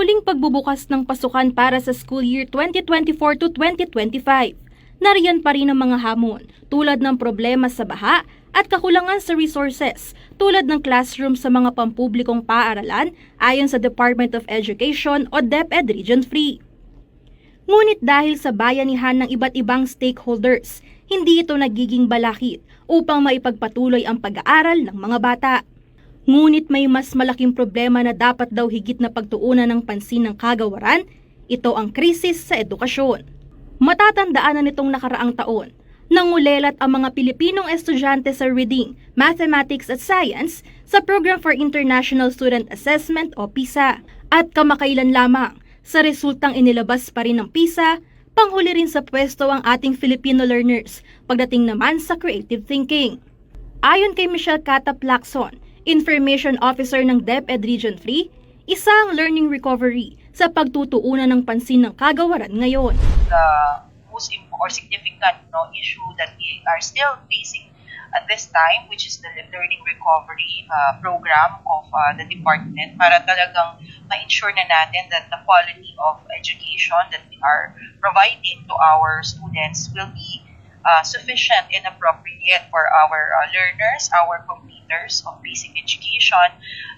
muling pagbubukas ng pasukan para sa school year 2024 to 2025. Nariyan pa rin ang mga hamon tulad ng problema sa baha at kakulangan sa resources tulad ng classroom sa mga pampublikong paaralan ayon sa Department of Education o DepEd Region 3. Ngunit dahil sa bayanihan ng iba't ibang stakeholders, hindi ito nagiging balakid upang maipagpatuloy ang pag-aaral ng mga bata. Ngunit may mas malaking problema na dapat daw higit na pagtuunan ng pansin ng kagawaran, ito ang krisis sa edukasyon. Matatandaan na nitong nakaraang taon, nangulelat ang mga Pilipinong estudyante sa reading, mathematics at science sa Program for International Student Assessment o PISA at kamakailan lamang sa resultang inilabas pa rin ng PISA, panghuli rin sa pwesto ang ating Filipino learners pagdating naman sa creative thinking. Ayon kay Michelle Cata Placson, Information Officer ng DepEd Region 3, isa ang learning recovery sa pagtutuunan ng pansin ng kagawaran ngayon. the most or significant no, issue that we are still facing at this time, which is the learning recovery uh, program of uh, the department para talagang ma-ensure na natin that the quality of education that we are providing to our students will be uh, sufficient and appropriate for our uh, learners, our completers of basic education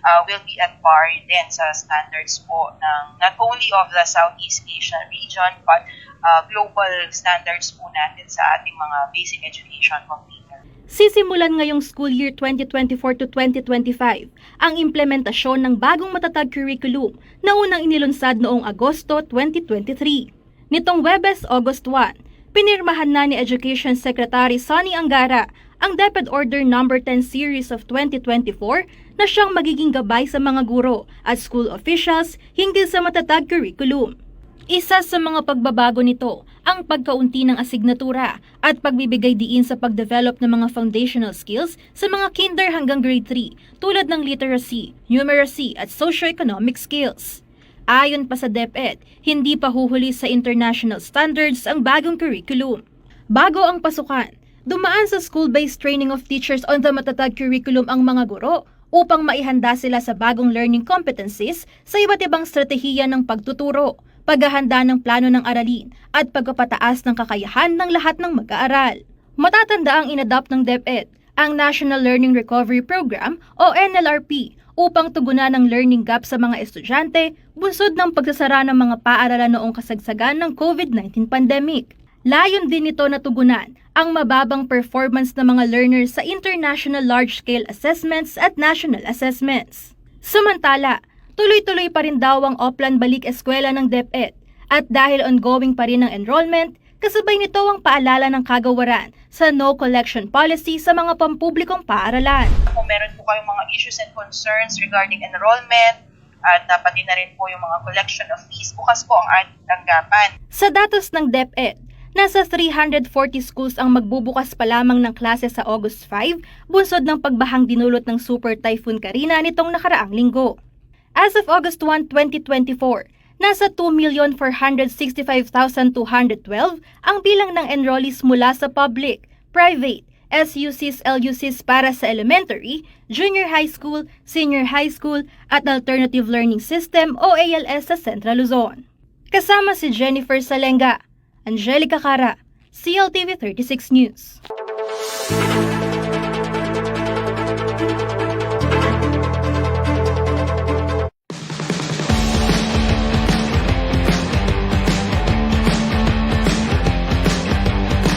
uh, will be at par din sa standards po ng not only of the Southeast Asian region but uh, global standards po natin sa ating mga basic education completer. Sisimulan ngayong school year 2024 to 2025 ang implementasyon ng bagong matatag curriculum na unang inilunsad noong Agosto 2023. Nitong Webes August 1, pinirmahan na ni Education Secretary Sonny Angara ang DepEd Order No. 10 Series of 2024 na siyang magiging gabay sa mga guro at school officials hinggil sa matatag curriculum. Isa sa mga pagbabago nito ang pagkaunti ng asignatura at pagbibigay diin sa pagdevelop ng mga foundational skills sa mga kinder hanggang grade 3 tulad ng literacy, numeracy at socioeconomic skills. Ayon pa sa DepEd, hindi pa huhuli sa international standards ang bagong curriculum. Bago ang pasukan, dumaan sa school-based training of teachers on the matatag curriculum ang mga guro upang maihanda sila sa bagong learning competencies sa iba't ibang strategiya ng pagtuturo, paghahanda ng plano ng aralin at pagpapataas ng kakayahan ng lahat ng mag-aaral. Matatanda ang inadopt ng DepEd, ang National Learning Recovery Program o NLRP upang tugunan ang learning gap sa mga estudyante bunsod ng pagsasara ng mga paaralan noong kasagsagan ng COVID-19 pandemic. Layon din nito na tugunan ang mababang performance ng mga learners sa international large-scale assessments at national assessments. Samantala, tuloy-tuloy pa rin daw ang Oplan Balik Eskwela ng DepEd at dahil ongoing pa rin ang enrollment, kasabay nito ang paalala ng kagawaran sa no collection policy sa mga pampublikong paaralan. Kung meron po kayong mga issues and concerns regarding enrollment, at uh, pati na rin po yung mga collection of fees, bukas po ang ating tanggapan. Sa datos ng DepEd, nasa 340 schools ang magbubukas pa lamang ng klase sa August 5, bunsod ng pagbahang dinulot ng Super Typhoon Karina nitong nakaraang linggo. As of August 1, 2024, nasa 2,465,212 ang bilang ng enrollees mula sa public, private, SUCs, LUCs para sa elementary, junior high school, senior high school at alternative learning system o ALS sa Central Luzon. Kasama si Jennifer Salenga, Angelica Cara, CLTV 36 News.